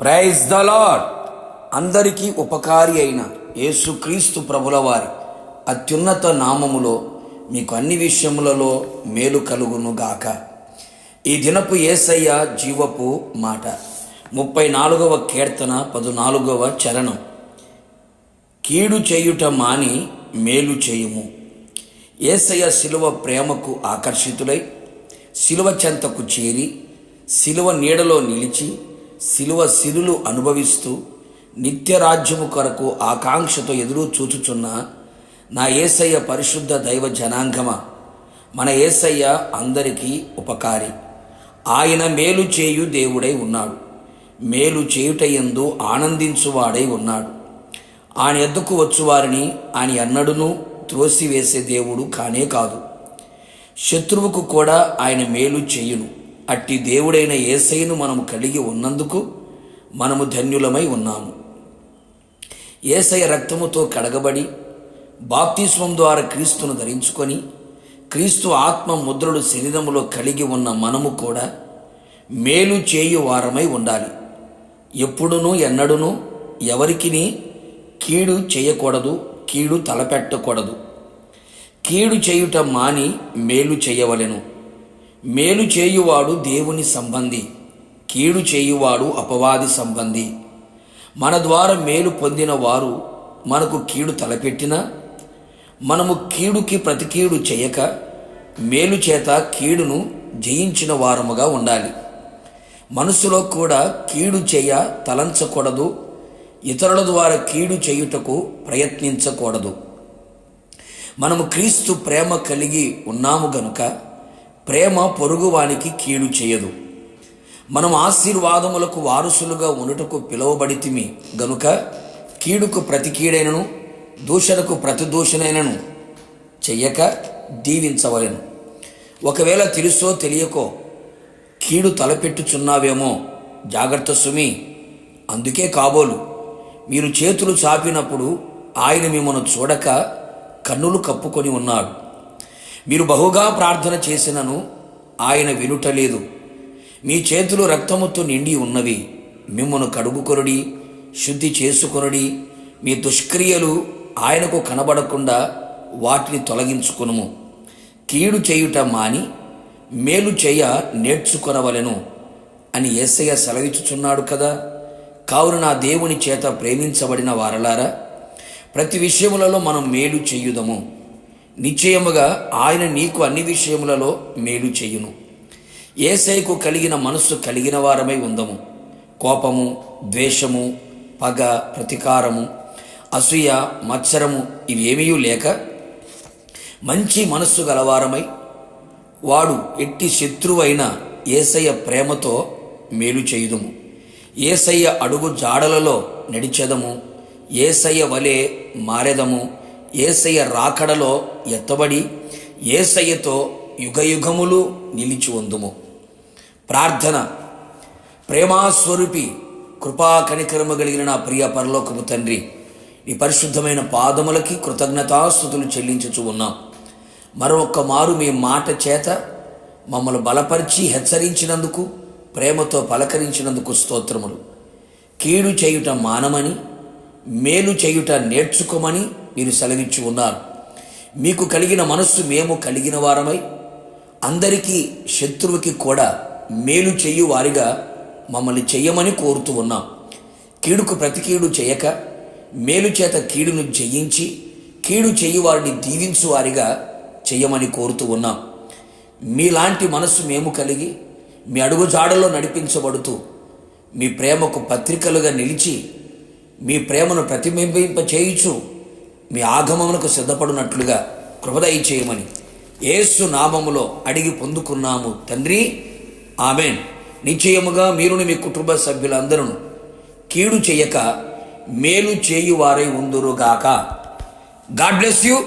Praise the lord అందరికీ ఉపకారి అయిన యేసుక్రీస్తు ప్రభుల వారి అత్యున్నత నామములో మీకు అన్ని విషయములలో మేలు కలుగును గాక. ఈ దినపు ఏసయ్య జీవపు మాట. ముప్పై నాలుగవ కీర్తన పదునాలుగవ చరణం. కీడు చేయుట మాని మేలు చేయుము. ఏసయ్య శిలువ ప్రేమకు ఆకర్షితులై శిలువ చెంతకు చేరి శిలువ నీడలో నిలిచి శిలువ సిరులు అనుభవిస్తూ నిత్యరాజ్యము కొరకు ఆకాంక్షతో ఎదురు చూచుచున్న నా ఏసయ్య పరిశుద్ధ దైవ జనాంగమ? మన ఏసయ్య అందరికీ ఉపకారి. ఆయన మేలు చేయు దేవుడై ఉన్నాడు. మేలు చేయుట ఎందు ఆనందించువాడై ఉన్నాడు. ఆయన ఎద్దుకు వచ్చువారిని ఆయన ఎన్నడును త్రోసివేసే దేవుడు కానే కాదు. శత్రువుకు కూడా ఆయన మేలు చేయును. అట్టి దేవుడైన ఏసైను మనము కలిగి ఉన్నందుకు మనము ధన్యులమై ఉన్నాము. ఏసయ రక్తముతో కడగబడి బాప్తిస్వం ద్వారా క్రీస్తును ధరించుకొని క్రీస్తు ఆత్మ ముద్రలు శరీరములో కలిగి ఉన్న మనము కూడా మేలు చేయు వారమై ఉండాలి. ఎప్పుడునూ ఎన్నడునూ ఎవరికిని కీడు చేయకూడదు కీడు తలపెట్టకూడదు. కీడు చేయుట మాని మేలు చేయవలెను. మేలు చేయువాడు దేవుని సంబంధి కీడు చేయువాడు అపవాది సంబంధి. మన ద్వారా మేలు పొందిన వారు మనకు కీడు తలపెట్టినా మనము కీడుకి ప్రతికీడు చేయక మేలు చేత కీడును జయించిన వారముగా ఉండాలి. మనసులో కూడా కీడు చేయ తలంచకూడదు ఇతరుల ద్వారా కీడు చేయుటకు ప్రయత్నించకూడదు. మనము క్రీస్తు ప్రేమ కలిగి ఉన్నాము గనుక ప్రేమ పొరుగువానికి కీడు చేయదు. మనం ఆశీర్వాదములకు వారసులుగా ఉండుటకు పిలువబడితిమి. గనుక కీడుకు ప్రతి కీడైనను దూషణకు ప్రతి దూషణైనను చెయ్యక దీవించవలెను. ఒకవేళ తెలుసో తెలియకో కీడు తలపెట్టుచున్నావేమో జాగ్రత్త సుమి. అందుకే కాబోలు మీరు చేతులు చాపినప్పుడు ఆయన మిమ్మను చూడక కన్నులు కప్పుకొని ఉన్నాడు. మీరు బహుగా ప్రార్థన చేసినను ఆయన వినుటలేదు. మీ చేతులు రక్తముతో నిండి ఉన్నవి. మిమ్మను కడుగుకొరడి శుద్ధి చేసుకొనడి. మీ దుష్క్రియలు ఆయనకు కనబడకుండా వాటిని తొలగించుకునుము. కీడు చేయుట మాని మేలు చేయ నేర్చుకొనవలెను అని ఏసయ్య సెలవిచ్చుచున్నాడు కదా. కావున నా దేవుని చేత ప్రేమించబడిన వారలారా ప్రతి విషయములలో మనం మేలు చేయుదము. నిశ్చయముగా ఆయన నీకు అన్ని విషయములలో మేలు చేయును. ఏసైకు కలిగిన మనస్సు కలిగిన వారమై ఉందము. కోపము ద్వేషము పగ ప్రతీకారము అసూయ మత్సరము ఇవేమీ లేక మంచి మనస్సు గలవారమై వాడు ఎట్టి శత్రువైన ఏసయ్య ప్రేమతో మేలు చేయుదుము. ఏసయ్య అడుగు జాడలలో నడిచెదము. ఏసయ్య వలె మారెదము. ఏసయ్య రాకడలో ఎత్తబడి ఏసయ్యతో యుగయుగములు నిలిచి ఉందుము. ప్రార్థన ప్రేమాస్వరూపి కృపా కనికరము కలిగిన నా ప్రియ పరలోకపు తండ్రి ఈ పరిశుద్ధమైన పాదములకి కృతజ్ఞతాస్థుతులు చెల్లించుచు ఉన్నాం. మరొక్క మారు మీ మాట చేత మమ్మల్ని బలపరిచి హెచ్చరించినందుకు ప్రేమతో పలకరించినందుకు స్తోత్రములు. కీడు చేయుట మానమని మేలు చేయుట నేర్చుకోమని మీరు సెలవిచ్చి ఉన్నారు. మీకు కలిగిన మనస్సు మేము కలిగిన వారమై అందరికీ శత్రువుకి కూడా మేలు చేయు వారిగా మమ్మల్ని చెయ్యమని కోరుతూ ఉన్నాం. కీడుకు ప్రతికీడు చేయక మేలు చేత కీడును జయించి కీడు చెయ్యి వారిని దీవించు వారిగా చెయ్యమని కోరుతూ ఉన్నాం. మీలాంటి మనస్సు మేము కలిగి మీ అడుగుజాడలో నడిపించబడుతూ మీ ప్రేమకు పత్రికలుగా నిలిచి మీ ప్రేమను ప్రతిబింబింప చేయుచు మీ ఆగమమునకు సిద్ధపడినట్లుగా కృపదయ చేయమని ఏసు నామములో అడిగి పొందుకున్నాము తండ్రి. ఆమెన్. నిశ్చయముగా మీరుని మీ కుటుంబ సభ్యులందరూ కీడు చేయక మేలు చేయువారై ఉందురుగాక. God bless you.